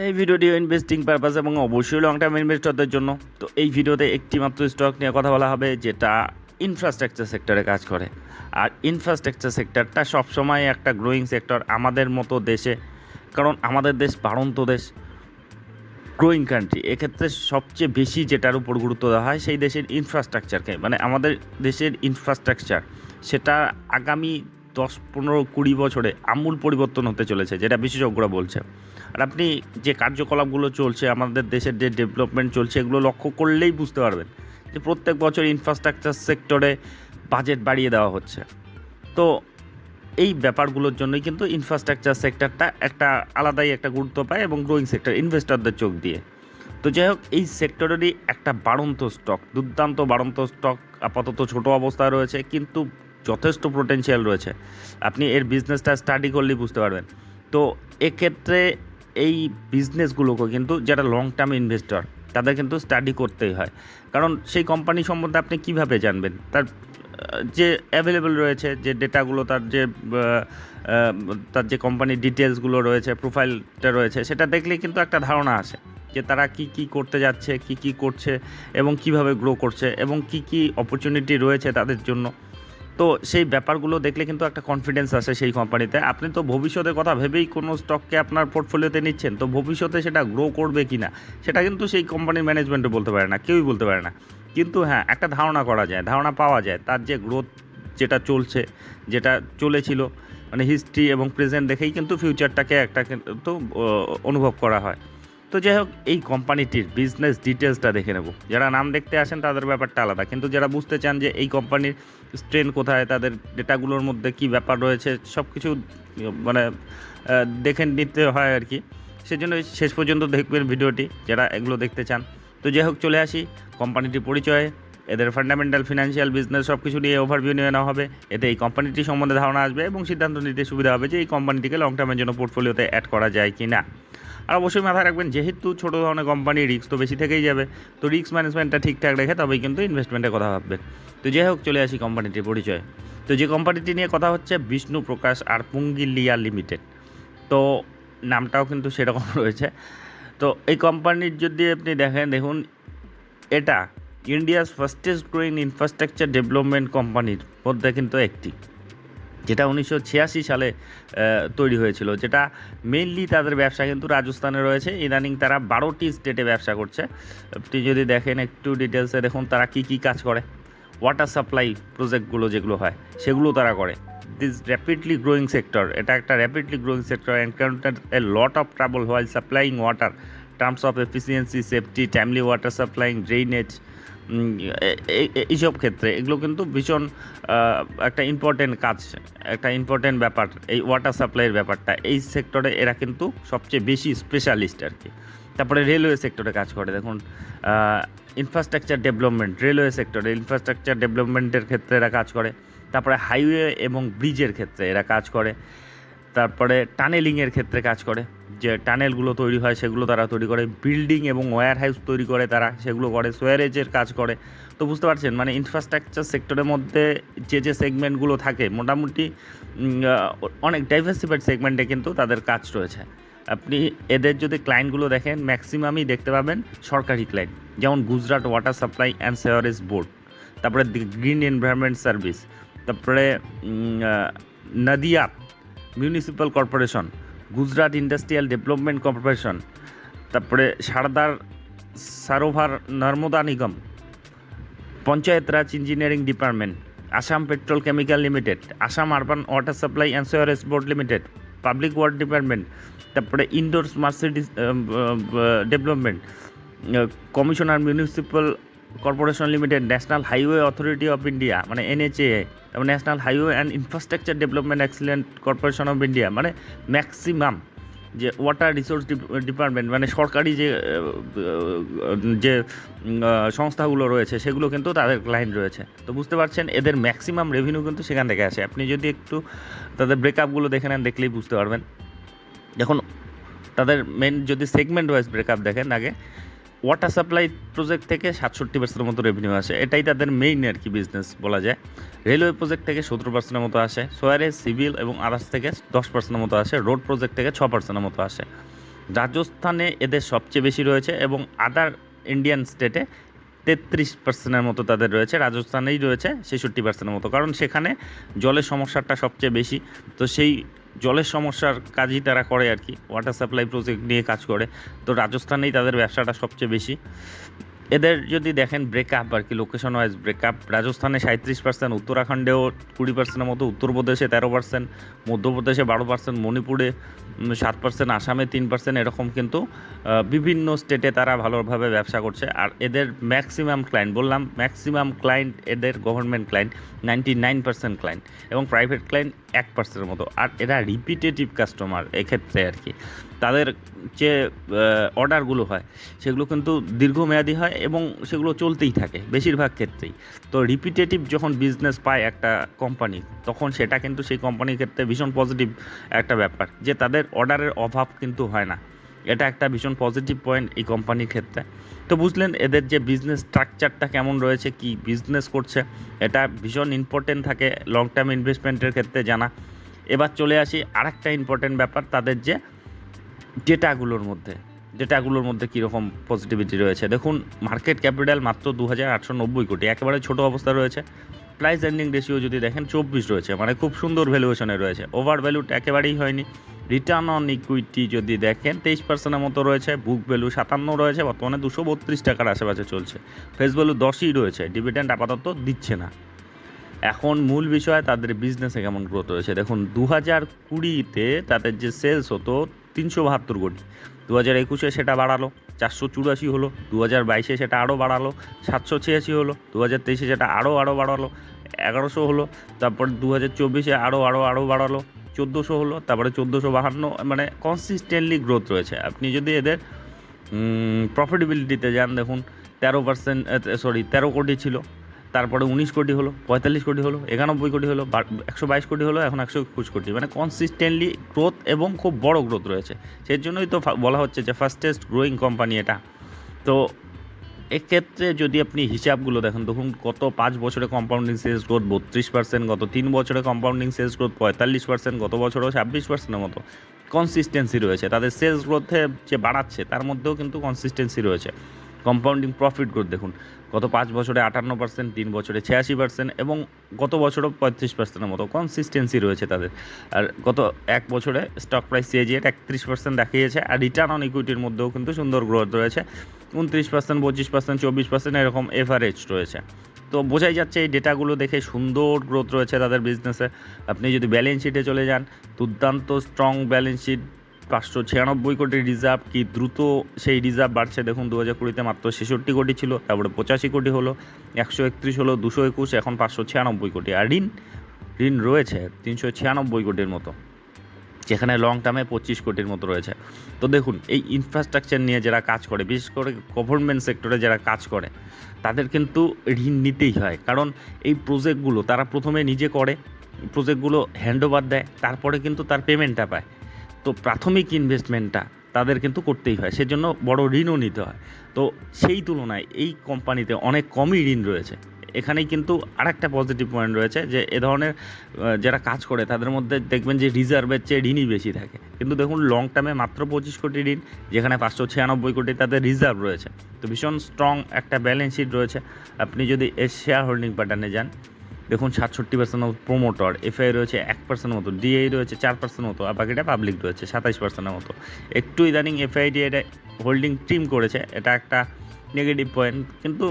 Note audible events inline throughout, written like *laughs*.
এই ভিডিওটি investing purpose এবং অবশ্যই লং টার্ম ইনভেস্টরদের জন্য। তো এই ভিডিওতে একটি মাত্র স্টক নিয়ে কথা বলা হবে, যেটা ইনফ্রাস্ট্রাকচার সেক্টরে কাজ করে। আর ইনফ্রাস্ট্রাকচার সেক্টরটা সবসময় একটা গ্রোয়িং সেক্টর আমাদের মতো দেশে, কারণ আমাদের দেশ বাড়ন্ত দেশ গ্রোয়িং কান্ট্রি এক্ষেত্রে সবচেয়ে বেশি যেটার উপর গুরুত্ব দেওয়া হয়, সেই দেশের ইনফ্রাস্ট্রাকচারকে মানে আমাদের দেশের ইনফ্রাস্ট্রাকচার সেটা আগামী দশ, পনেরো, কুড়ি বছরে আমূল পরিবর্তন হতে চলেছে, যেটা বিশেষজ্ঞরা বলছে। আর আপনি যে কার্যকলাপগুলো চলছে, আমাদের দেশের যে ডেভেলপমেন্ট চলছে, এগুলো লক্ষ্য করলেই বুঝতে পারবেন যে প্রত্যেক বছর ইনফ্রাস্ট্রাকচার সেক্টরে বাজেট বাড়িয়ে দেওয়া হচ্ছে। তো এই ব্যাপারগুলোর জন্যই কিন্তু ইনফ্রাস্ট্রাকচার সেক্টরটা একটা আলাদাই একটা গুরুত্ব পায় এবং গ্রোয়িং সেক্টর ইনভেস্টরদের চোখ দিয়ে। তো যাই হোক, এই সেক্টরেরই একটা বাড়ন্ত স্টক দুর্দান্ত বাড়ন্ত স্টক আপাতত ছোট অবস্থায় রয়েছে, কিন্তু যথেষ্ট পোটেনশিয়াল রয়েছে। আপনি এর বিজনেসটা স্টাডি করলেই বুঝতে পারবেন। তো এক্ষেত্রে এই বিজনেসগুলোকে কিন্তু যারা লং টার্ম ইনভেস্টর তাদের কিন্তু স্টাডি করতেই হয়। কারণ সেই কোম্পানি সম্বন্ধে আপনি কীভাবে জানবেন? তার যে অ্যাভেলেবেল রয়েছে, যে ডেটাগুলো তার যে তার যে কোম্পানির ডিটেলসগুলো রয়েছে প্রোফাইলটা রয়েছে, সেটা দেখলে কিন্তু একটা ধারণা আসে যে তারা কি কি করতে যাচ্ছে, কি কি করছে এবং কীভাবে গ্রো করছে এবং কি কি অপরচুনিটি রয়েছে তাদের জন্য। তো সেই ব্যাপারগুলো দেখলে কিন্তু একটা কনফিডেন্স আসে সেই কোম্পানিতে আপনি তো ভবিষ্যতের কথা ভেবেই কোনো স্টককে আপনার পোর্টফোলিওতে নিচ্ছেন, তো ভবিষ্যতে সেটা গ্রো করবে কি না সেটা কিন্তু সেই কোম্পানির ম্যানেজমেন্টও বলতে পারে না, কেউই বলতে পারে না। কিন্তু হ্যাঁ একটা ধারণা করা যায়, ধারণা পাওয়া যায়, তার যে গ্রোথ যেটা চলছে, যেটা চলেছিল মানে হিস্ট্রি এবং প্রেজেন্ট দেখেই কিন্তু ফিউচারটাকে একটা কিন্তু অনুভব করা হয়। তো যাই হোক, এই কোম্পানিটির বিজনেস ডিটেলসটা দেখে নেব। যারা নাম দেখতে আসেন, তাদের ব্যাপারটা আলাদা। কিন্তু যারা বুঝতে চান যে এই কোম্পানির স্ট্রেন কোথায়, তাদের ডেটাগুলোর মধ্যে কি ব্যাপার রয়েছে সব কিছু মানে দেখে নিতে হয় আর কি। সেজন্য শেষ পর্যন্ত দেখবেন ভিডিওটি, যারা এগুলো দেখতে চান। তো যাই হোক, চলে আসি কোম্পানিটির পরিচয়ে। এদের ফান্ডামেন্টাল ফিনান্সিয়াল বিজনেস সব কিছু নিয়ে ওভারভিউ নিয়ে নেওয়া হবে। এতে এই কোম্পানিটি সম্বন্ধে ধারণা আসবে এবং সিদ্ধান্ত নিতে সুবিধা হবে যে এই কোম্পানিটিকে লং টার্মের জন্য পোর্টফোলিওতে অ্যাড করা যায় কি না আর অবশ্যই মাথায় রাখবেন, যেহেতু ছোটো ধরনের কোম্পানি রিস্ক তো বেশি থেকেই যাবে। তো রিস্ক ম্যানেজমেন্টটা ঠিকঠাক রেখে তবেই কিন্তু ইনভেস্টমেন্টের কথা ভাববেন। তো যাই হোক, চলে আসি কোম্পানিটির পরিচয়। তো যে কোম্পানিটি নিয়ে কথা হচ্ছে বিষ্ণু প্রকাশ আর পুঙ্গিলিয়া লিমিটেড তো নামটাও কিন্তু সেরকম *laughs* রয়েছে। তো এই কোম্পানির যদি আপনি দেখেন, দেখুন, এটা India's fastest growing infrastructure development কোম্পানির মধ্যে কিন্তু একটি। যেটা উনিশশো ছিয়াশি সালে তৈরি হয়েছিল, যেটা মেইনলি তাদের ব্যবসা কিন্তু রাজস্থানে রয়েছে। ইদানিং তারা বারোটি স্টেটে ব্যবসা করছে। আপনি যদি দেখেন একটু ডিটেলসে দেখুন, তারা কি কি কাজ করে। ওয়াটার সাপ্লাই প্রজেক্টগুলো যেগুলো হয়, সেগুলো তারা করে। দিস র্যাপিডলি গ্রোয়িং সেক্টর এটা একটা rapidly growing sector encounter a lot of trouble while supplying water terms of efficiency safety timely water supplying drainage এইসব ক্ষেত্রে এগুলো কিন্তু ভীষণ একটা ইম্পর্টেন্ট কাজ, একটা ইম্পর্টেন্ট ব্যাপার। এই ওয়াটার সাপ্লাইয়ের ব্যাপারটা, এই সেক্টরে এরা কিন্তু সবচেয়ে বেশি স্পেশালিস্ট আর কি। তারপরে রেলওয়ে সেক্টরে কাজ করে, দেখুন ইনফ্রাস্ট্রাকচার ডেভেলপমেন্ট রেলওয়ে সেক্টরে ইনফ্রাস্ট্রাকচার ডেভেলপমেন্টের ক্ষেত্রে এরা কাজ করে। তারপরে হাইওয়ে এবং ব্রিজের ক্ষেত্রে এরা কাজ করে। তারপরে টানেলিংয়ের ক্ষেত্রে কাজ করে। যে টানেলগুলো তৈরি হয়, সেগুলো তারা তৈরি করে। বিল্ডিং এবং ওয়্যার হাউস তৈরি করে তারা, সেগুলো করে। সোয়ারেজের কাজ করে। তো বুঝতে পারছেন? মানে ইনফ্রাস্ট্রাকচার সেক্টরের মধ্যে যে যে সেগমেন্টগুলো থাকে, মোটামুটি অনেক ডাইভার্সিফাইড সেগমেন্টে কিন্তু তাদের কাজ রয়েছে। আপনি এদের যদি ক্লায়েন্টগুলো দেখেন ম্যাক্সিমামই দেখতে পাবেন সরকারি ক্লায়েন্ট যেমন Gujarat water supply and sewerage board তারপরে গ্রিন এনভায়রনমেন্ট সার্ভিস তারপরে Nadia municipal corporation Gujarat industrial development corporation তারপরে Sardar Sarovar Narmada Nigam, Panchayat Raj engineering department Assam petrol chemical limited Assam urban water supply and sewerage board limited public ward department তারপরে Indore smart city development commissioner municipal corporation limited, national highway authority of India মানে NHA, এবং national highway and infrastructure development excellent corporation of India মানে maximum যে water resource department মানে সরকারি যে যে সংস্থাগুলো রয়েছে, সেগুলো কিন্তু তাদের ক্লায়েন্ট রয়েছে। তো বুঝতে পারছেন, এদের ম্যাক্সিমাম রেভিনিউ কিন্তু সেখান থেকে আসে। আপনি যদি একটু তাদের ব্রেকআপগুলো দেখে নেন, দেখলেই বুঝতে পারবেন। দেখুন, তাদের মেন যদি সেগমেন্ট ওয়াইজ ব্রেকআপ দেখেন আগে ওয়াটার সাপ্লাই প্রজেক্ট থেকে সাতষট্টি পার্সেন্টের মতো রেভিনিউ আসে। এটাই তাদের মেইন আর কি বিজনেস বলা যায়। রেলওয়ে প্রজেক্ট থেকে সতেরো পার্সেন্টের মতো আসে। সোয়ারে সিভিল এবং আদার্স থেকে দশ পার্সেন্টের মতো আসে। রোড প্রজেক্ট থেকে ছ পার্সেন্টের মতো আসে। রাজস্থানে এদের সবচেয়ে বেশি রয়েছে এবং আদার ইন্ডিয়ান স্টেটে তেত্রিশ পার্সেন্টের মতো তাদের রয়েছে। রাজস্থানেই রয়েছে ছেষট্টি পার্সেন্টের মতো। কারণ সেখানে জলের সমস্যাটা সবচেয়ে বেশি। তো সেই জলের সমস্যার কাজই তারা করে আর কি। ওয়াটার সাপ্লাই প্রজেক্ট নিয়ে কাজ করে। তো রাজস্থানেই তাদের ব্যবসাটা সবচেয়ে বেশি। এদের যদি দেখেন ব্রেকআপ আর কি লোকেশন ওয়াইজ ব্রেকআপ রাজস্থানে সাঁত্রিশ পার্সেন্ট উত্তরাখণ্ডেও কুড়ি পার্সেন্টের মতো, উত্তরপ্রদেশে তেরো পার্সেন্ট মধ্যপ্রদেশে বারো পার্সেন্ট মণিপুরে সাত পার্সেন্ট আসামে তিন পার্সেন্ট এরকম কিন্তু বিভিন্ন স্টেটে তারা ভালোভাবে ব্যবসা করছে। আর এদের ম্যাক্সিমাম ক্লায়েন্ট বললাম ম্যাক্সিমাম ক্লায়েন্ট এদের government client ninety nine percent client এবং প্রাইভেট ক্লায়েন্ট এক পার্সেন্টের মতো। আর এরা রিপিটেটিভ কাস্টমার এক্ষেত্রে আর কি। তাদের যে অর্ডারগুলো হয়, সেগুলো কিন্তু দীর্ঘমেয়াদী হয় এবং সেগুলো চলতেই থাকে বেশিরভাগ ক্ষেত্রেই। তো রিপিটেটিভ যখন বিজনেস পায় একটা কোম্পানি তখন সেটা কিন্তু সেই কোম্পানির ক্ষেত্রে ভীষণ পজিটিভ একটা ব্যাপার, যে তাদের অর্ডারের অভাব কিন্তু হয় না। এটা একটা ভীষণ পজিটিভ পয়েন্ট এই কোম্পানির ক্ষেত্রে। তো বুঝলেন, এদের যে বিজনেস স্ট্রাকচারটা কেমন রয়েছে, কি বিজনেস করছে, এটা ভীষণ ইম্পর্টেন্ট থাকে লং টার্ম ইনভেস্টমেন্টের ক্ষেত্রে জানা। এবার চলে আসি আরেকটা ইম্পর্টেন্ট ব্যাপার, তাদের যে ডেটাগুলোর মধ্যে ডেটাগুলোর মধ্যে কীরকম পজিটিভিটি রয়েছে? দেখুন মার্কেট ক্যাপিটাল মাত্র দু হাজার আটশো নব্বই কোটি, একেবারে ছোট অবস্থা রয়েছে। প্রাইস এন্ডিং রেশিও যদি দেখেন, চব্বিশ রয়েছে মানে খুব সুন্দর ভ্যালুয়েশনে রয়েছে। ওভার ভ্যালুট একেবারেই হয়নি। রিটার্ন অন ইকুইটি যদি দেখেন, তেইশ পার্সেন্টের মতো রয়েছে বুক ভ্যালু সাতান্ন রয়েছে, বর্তমানে দুশো বত্রিশ টাকার আশেপাশে চলছে। ফেস ভ্যালু দশই রয়েছে ডিভিডেন্ড আপাতত দিচ্ছে না। এখন মূল বিষয়, তাদের বিজনেসে কেমন গ্রোথ রয়েছে? দেখুন দু হাজার কুড়িতে তাদের যে সেলস হতো তিনশো বাহাত্তর কোটি। দু হাজার একুশে সেটা বাড়ালো, চারশো চুরাশি হলো দু হাজার বাইশে সেটা আরও বাড়ালো, সাতশো ছিয়াশি হলো দু হাজার তেইশে সেটা আরও আরও বাড়ালো, এগারোশো হলো, তারপর দু হাজার চব্বিশে আরও আরও আরও বাড়ালো, চোদ্দোশো হলো, তারপরে চোদ্দোশো বাহান্ন মানে কনসিস্টেন্টলি গ্রোথ রয়েছে। আপনি যদি এদের প্রফিটেবিলিটিতে যান, দেখুন, তেরো পার্সেন্ট সরি তেরো কোটি ছিল তারপরে উনিশ কোটি হলো, পঁয়তাল্লিশ কোটি হলো, একানব্বই কোটি হলো একশো বাইশ কোটি হলো, এখন একশো একুশ কোটি। মানে কনসিস্টেন্টলি গ্রোথ এবং খুব বড় গ্রোথ রয়েছে। সেই জন্যই তো বলা হচ্ছে যে ফার্স্টেস্ট গ্রোয়িং কোম্পানি এটা। তো এক্ষেত্রে যদি আপনি হিসাবগুলো দেখেন, দেখুন গত পাঁচ বছরে কম্পাউন্ডিং সেলস গ্রোথ বত্রিশ পার্সেন্ট গত তিন বছরে কম্পাউন্ডিং সেলস গ্রোথ পঁয়তাল্লিশ পার্সেন্ট গত বছরও ছাব্বিশ পার্সেন্টের মতো কনসিস্টেন্সি রয়েছে। তাদের সেলস গ্রোথে যে বাড়াচ্ছে, তার মধ্যেও কিন্তু কনসিস্টেন্সি রয়েছে। কম্পাউন্ডিং প্রফিট গ্রোথ দেখুন, গত পাঁচ বছরে আটান্ন পার্সেন্ট তিন বছরে ছিয়াশি পার্সেন্ট এবং গত বছরও পঁয়ত্রিশ পার্সেন্টের মতো কনসিস্টেন্সি রয়েছে তাদের। আর গত এক বছরে স্টক প্রাইস সিএজিএট একত্রিশ পার্সেন্ট দেখিয়েছে আর রিটার্ন অন ইকুইটির মধ্যেও কিন্তু সুন্দর গ্রোথ রয়েছে। উনত্রিশ পার্সেন্ট পঁচিশ পার্সেন্ট চব্বিশ পার্সেন্ট এরকম এভারেজ রয়েছে। তো বোঝাই যাচ্ছে এই ডেটাগুলো দেখে সুন্দর গ্রোথ রয়েছে তাদের বিজনেসে আপনি যদি ব্যালেন্স শিটে চলে যান, দুর্দান্ত স্ট্রং ব্যালেন্স শিট পাঁচশো ছিয়ানব্বই কোটি রিজার্ভ কি দ্রুত সেই রিজার্ভ বাড়ছে? দেখুন দু হাজার কুড়িতে মাত্র ছেষট্টি কোটি ছিল, তারপরে পঁচাশি কোটি হলো, একশো একত্রিশ হলো, দুশো একুশ, এখন পাঁচশো ছিয়ানব্বই কোটি। আর ঋণ ঋণ রয়েছে তিনশো ছিয়ানব্বই কোটির মতো, যেখানে লং টার্মে পঁচিশ কোটির মতো রয়েছে। তো দেখুন, এই ইনফ্রাস্ট্রাকচার নিয়ে যারা কাজ করে, বিশেষ করে গভর্নমেন্ট সেক্টরে যারা কাজ করে, তাদের কিন্তু ঋণ নিতেই হয়। কারণ এই প্রজেক্টগুলো তারা প্রথমে নিজে করে প্রজেক্টগুলো হ্যান্ড ওভার দেয়, তারপরে কিন্তু তার পেমেন্টটা পায়। তো প্রাথমিক ইনভেস্টমেন্টটা তাদের কিন্তু করতেই হয়, সেজন্য বড় ঋণও নিতে হয়। তো সেই তুলনায় এই কোম্পানিতে অনেক কমই ঋণ রয়েছে। এখানেই কিন্তু আরেকটা পজিটিভ পয়েন্ট রয়েছে যে, এ ধরনের যারা কাজ করে তাদের মধ্যে দেখবেন যে রিজার্ভের চেয়ে ঋণই বেশি থাকে। কিন্তু দেখুন লং টার্মে মাত্র পঁচিশ কোটি ঋণ, যেখানে পাঁচশো ছিয়ানব্বই কোটি তাদের রিজার্ভ রয়েছে। তো ভীষণ স্ট্রং একটা ব্যালেন্স শিট রয়েছে। আপনি যদি এর শেয়ার হোল্ডিং প্যাটার্নে যান দেখুন, সাতষট্টি পার্সেন্ট মতো প্রোমোটর এফআই রয়েছে এক পার্সেন্ট মতো ডিআই রয়েছে চার পার্সেন্ট মতো, আর বাকিটা পাবলিক রয়েছে সাতাইশ পার্সেন্টের মতো। একটু ইদানিং এফআইডি এটা হোল্ডিং টিম করেছে, এটা একটা নেগেটিভ পয়েন্ট কিন্তু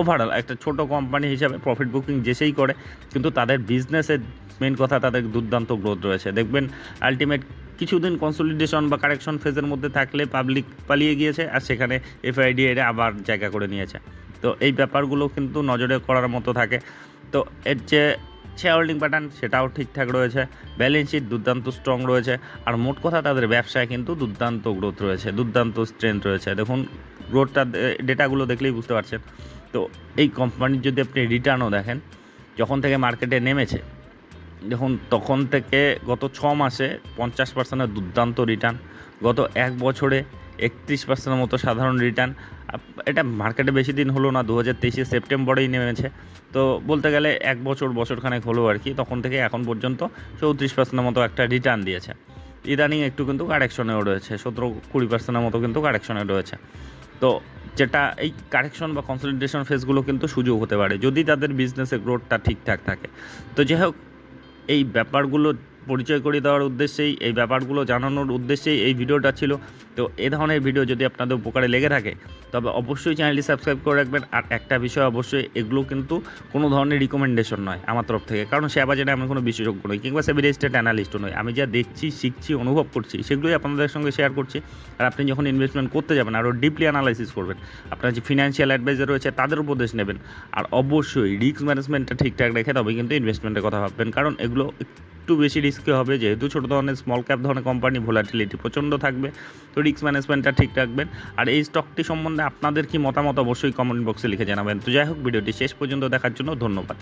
ওভারঅল একটা ছোট কোম্পানি হিসাবে প্রফিট বুকিং যেসেই করে, কিন্তু তাদের বিজনেসের মেন কথা, তাদের দুর্দান্ত গ্রোথ রয়েছে। দেখবেন আলটিমেট কিছুদিন কনসলিডেশন বা কারেকশন ফেজের মধ্যে থাকলে পাবলিক পালিয়ে গিয়েছে, আর সেখানে এফআইডি আবার জায়গা করে নিয়েছে। তো এই ব্যাপারগুলো কিন্তু নজরে করার মতো থাকে। তো এর যে শেয়ার হোল্ডিং প্যাটার্ন সেটাও ঠিকঠাক রয়েছে। ব্যালেন্স শিট দুর্দান্ত স্ট্রং রয়েছে। আর মোট কথা, তাদের ব্যবসায় কিন্তু দুর্দান্ত গ্রোথ রয়েছে, দুর্দান্ত স্ট্রেংথ রয়েছে। দেখুন গ্রোথটা ডেটাগুলো দেখলেই বুঝতে পারছেন। তো এই কোম্পানির যদি আপনি রিটার্নও দেখেন, যখন থেকে মার্কেটে নেমেছে, দেখুন, তখন থেকে গত ছ মাসে পঞ্চাশ পার্সেন্টের দুর্দান্ত রিটার্ন গত এক বছরে একত্রিশ পার্সেন্টের মতো সাধারণ রিটার্ন এটা মার্কেটে বেশি দিন হলো না দু হাজার তেইশে সেপ্টেম্বরেই নেমেছে। তো বলতে গেলে এক বছর বছরখানেক হলো আর কি, তখন থেকে এখন পর্যন্ত চৌত্রিশ পার্সেন্টের মতো একটা রিটার্ন দিয়েছে। ইদানিং একটু কিন্তু কারেকশনেও রয়েছে, সতেরো কুড়ি পার্সেন্টের মতো কিন্তু কারেকশনে রয়েছে। তো যেটা এই কারেকশন বা কনসলিডেশন ফেসগুলো কিন্তু সুযোগ হতে পারে, যদি তাদের বিজনেসের গ্রোথটা ঠিকঠাক থাকে। তো যাই হোক, এই ব্যাপারগুলো পরিচয় করে দেওয়ার উদ্দেশ্যেই, এই ব্যাপারগুলো জানানোর উদ্দেশ্যেই এই ভিডিওটা ছিল। তো এ ধরনের ভিডিও যদি আপনাদের উপকারে লেগে থাকে, তবে অবশ্যই চ্যানেলটি সাবস্ক্রাইব করে রাখবেন। আর একটা বিষয় অবশ্যই, এগুলো কিন্তু কোনো ধরনের রিকমেন্ডেশন নয় আমার তরফ থেকে। কারণ সে বাজারে আমি কোনো বিশেষজ্ঞ নই কিংবা সেবি রেজিস্টার্ড অ্যানালিস্টও নই আমি যা দেখছি, শিখছি, অনুভব করছি, সেগুলোই আপনাদের সঙ্গে শেয়ার করছি। আর আপনি যখন ইনভেস্টমেন্ট করতে যাবেন, আরও ডিপলি অ্যানালাইসিস করবেন, আপনার যে ফিনান্সিয়াল অ্যাডভাইজার রয়েছে, তাদের উপদেশ নেবেন। আর অবশ্যই রিস্ক ম্যানেজমেন্টটা ঠিকঠাক রেখে তবে কিন্তু ইনভেস্টমেন্টের কথা ভাববেন। কারণ এগুলো একটু বেশি রিস্কে হবে, যেহেতু ছোটো ধরনের স্মল ক্যাপ ধরনের কোম্পানি ভোলাটিলিটি প্রচণ্ড থাকবে, তো রিস্ক ম্যানেজমেন্টটা ঠিক রাখবেন। আর এই স্টকটি সম্বন্ধে আপনাদের কি মতামত অবশ্যই কমেন্ট বক্সে লিখে জানাবেন। তো যাই হোক, ভিডিওটি শেষ পর্যন্ত দেখার জন্য ধন্যবাদ।